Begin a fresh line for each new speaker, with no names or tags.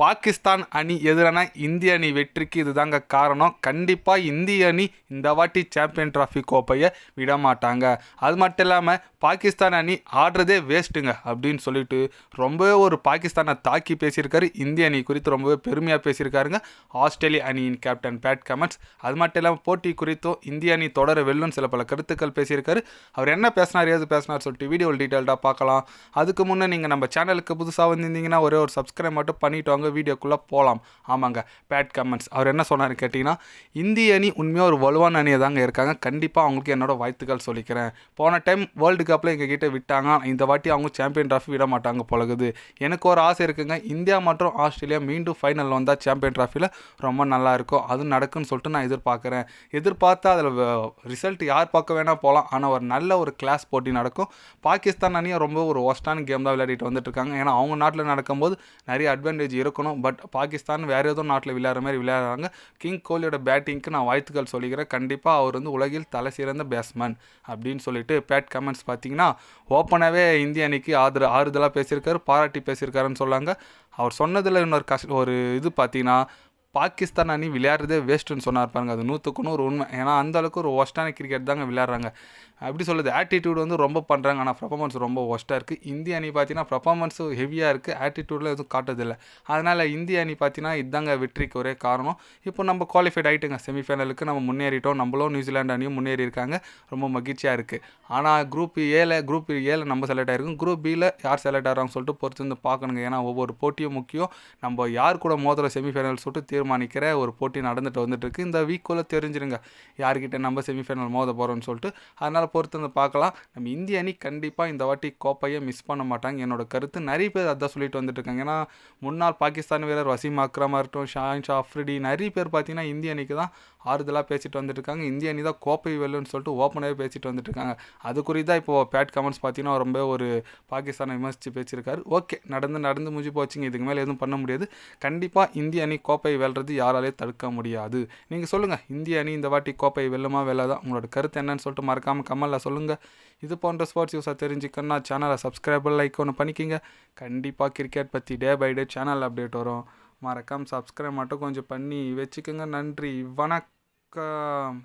பாகிஸ்தான் அணி எதிரான இந்திய அணி வெற்றிக்கு இதுதாங்க காரணம். கண்டிப்பாக இந்திய அணி இந்த வாட்டி சாம்பியன் டிராஃபி கோப்பையை விட மாட்டாங்க அது மட்டும் இல்லாமல் பாகிஸ்தான் அணி ஆடுறதே வேஸ்ட்டுங்க அப்படின்னு சொல்லிட்டு ரொம்பவே ஒரு பாகிஸ்தானை தாக்கி பேசியிருக்காரு. இந்திய அணி குறித்து ரொம்பவே பெருமையாக பேசியிருக்காருங்க. ஆஸ்திரேலிய அணியின் கேப்டன் பேட் கமெண்ட்ஸ் அது மட்டும் இல்லாமல் போட்டி குறித்தும் இந்திய அணி தொடர வெல்லும் சில பல கருத்துக்கள் பேசியிருக்காரு. அவர் என்ன பேசினார் ஏது பேசினார் சொல்லிட்டு வீடியோவில் டீட்டெயில்டாக பார்க்கலாம். அதுக்கு முன்னே நீங்கள் நம்ம சேனலுக்கு புதுசாக வந்திருந்தீங்கன்னா ஒரே ஒரு சப்ஸ்கிரைப் மட்டும் பண்ணிவிட்டு வாங்க. வீடியோக்குள்ளே போகலாம். ஆமாங்க பேட் கமெண்ட்ஸ் அவர் என்ன சொன்னார் கேட்டிங்கன்னா இந்திய அணி உண்மையாக ஒரு வலுவான அணியை தாங்க இருக்காங்க. கண்டிப்பாக அவங்களுக்கு என்னோட வாழ்த்துக்கள் சொல்லிக்கிறேன். போன டைம் வேர்ல்டு கப்பில் எங்கள் கிட்டே விட்டாங்க. இந்த வாட்டி அவங்க சாம்பியன் ட்ராஃபி விட மாட்டாங்க பழகுது எனக்கு ஒரு ஆசை இருக்குங்க. இந்தியா மற்றும் ஆஸ்திரேலியா மீண்டும் ஃபைனல் வந்தால் சாம்பியன் ட்ராஃபியில் ரொம்ப நல்லா இருக்கும். அது நடக்குன்னு சொல்லிட்டு நான் எதிர்பார்க்குறேன். எதிர்பார்த்தா அதில் ரிசல்ட் யார் பார்க்க வேணால் போகலாம். ஆனால் ஒரு நல்ல ஒரு கிளாஸ் போட்டி நடக்கும். பாகிஸ்தான் அணியை ரொம்ப ஒரு ஒஸ்டான கேம் தான் விளையாடிட்டு வந்துட்டு இருக்காங்க. ஏன்னா அவங்க நாட்டில் நடக்கும்போது நிறைய அட்வான்டேஜ் இருக்கும். இருக்கணும் பட் பாகிஸ்தான் வேறு ஏதோ நாட்டில் விளையாடுற மாதிரி விளையாடுறாங்க. கிங் கோலியோட பேட்டிங்க்கு நான் வாழ்த்துக்கள் சொல்லிக்கிறேன். கண்டிப்பாக அவர் வந்து உலகில் தலை சிறந்த பேட்ஸ்மேன் அப்படின்னு சொல்லிட்டு பேட் கமெண்ட்ஸ் பார்த்தீங்கன்னா ஓப்பனாகவே இந்திய அணிக்கு ஆதர ஆறுதலாக பேசியிருக்காரு பாராட்டி பேசியிருக்காருன்னு சொல்லாங்க. அவர் சொன்னதில் இன்னொரு கஷ்ட ஒரு இது பார்த்தீங்கன்னா பாகிஸ்தான் அணி விளையாடுறதே வேஸ்ட்டுன்னு சொன்னார் பாருங்க. அது நூற்றுக்கு நூறு உண்மை. ஏன்னா அந்தளவுக்கு ஒரு ஒஸ்டான கிரிக்கெட் தாங்க விளையாடுறாங்க. அப்படி சொல்லுது ஆட்டிடியூட் வந்து ரொம்ப பண்ணுறாங்க ஆனால் பர்ஃபார்மன்ஸ் ரொம்ப ஒஸ்ட்டாக இருக்குது இந்திய அணி பார்த்தீங்கன்னா பர்ஃபார்மன்ஸு ஹெவியாக இருக்குது ஆட்டிடியூடில் எதுவும் காட்டதில்லை அதனால் இந்திய அணி பார்த்தீங்கன்னா இதாங்க வெற்றிக்கு ஒரே காரணம். இப்போ நம்ம குவாலிஃபைட் ஆகிட்டுங்க செமிஃபைனலுக்கு நம்ம முன்னேறிட்டோம். நம்மளும் நியூசிலாந்து அணியும் முன்னேறி இருக்காங்க. ரொம்ப மகிழ்ச்சியாக இருக்குது ஆனால் குரூப் ஏல குரூப் ஏல நம்ம செலக்ட் ஆகிருக்கும் குரூப் பியில் யார் செலக்ட் ஆகிறாங்கன்னு சொல்லிட்டு பொறுத்து வந்து பார்க்கணுங்க. ஏன்னா ஒவ்வொரு போட்டியும் முக்கியம். நம்ம யார் கூட மோதிர செமிஃபைனல் சொல்லிட்டு தீர்மானிக்கிற ஒரு போட்டி நடந்துட்டு வந்துட்டுருக்கு. இந்த வீக்குள்ளே தெரிஞ்சிருங்க. யார்கிட்ட நம்ம செமிஃபைனல் மோத போகிறோம்னு சொல்லிட்டு. அதனால் பொறுத்து வந்து பார்க்கலாம். நம்ம இந்திய அணி கண்டிப்பாக இந்த வாட்டி கோப்பையை மிஸ் பண்ண மாட்டாங்க. என்னோட கருத்து. நிறைய பேர் அதான் சொல்லிட்டு வந்துட்டு இருக்காங்க ஏன்னா முன்னாள் பாகிஸ்தான் வீரர் வசீம் அக்ரமாக இருக்கட்டும் ஷாயின் ஷாஃப்ரிடி நிறைய பேர் பார்த்தீங்கன்னா இந்திய அணிக்கு தான் ஆறுதலாக பேசிட்டு வந்துட்டு இருக்காங்க இந்திய அணி தான் கோப்பை வெல்லுன்னு சொல்லிட்டு ஓப்பனாகவே பேசிட்டு வந்துட்டு இருக்காங்க அது குறித்து தான் இப்போ பேட் கமெண்ட்ஸ் பார்த்தீங்கன்னா ரொம்ப ஒரு பாகிஸ்தானை விமர்சித்து பேசியிருக்காரு. ஓகே நடந்து நடந்து முடிஞ்சு போச்சுங்க. இதுக்கு மேலே எதுவும் பண்ண முடியாது. கண்டிப்பாக இந்திய அணி கோப்பை கையாளுறது யாராலே தடுக்க முடியாது. நீங்கள் சொல்லுங்கள் இந்திய அணி இந்த வாட்டி கோப்பை வெல்லுமா வெல்லாதா? உங்களோட கருத்து என்னன்னு சொல்லிட்டு மறக்காமல் கமலில் சொல்லுங்கள் இது போன்ற ஸ்போர்ட்ஸ் யூஸாக தெரிஞ்சுக்கணும்னா சேனலை சப்ஸ்கிரைபர் லைக் ஒன்று பண்ணிக்கிங்க. கண்டிப்பாக கிரிக்கெட் பற்றி day by day channel update வரும். மறக்காமல் சப்ஸ்கிரைப் மட்டும் கொஞ்சம் பண்ணி வச்சுக்கோங்க. நன்றி வணக்கம்.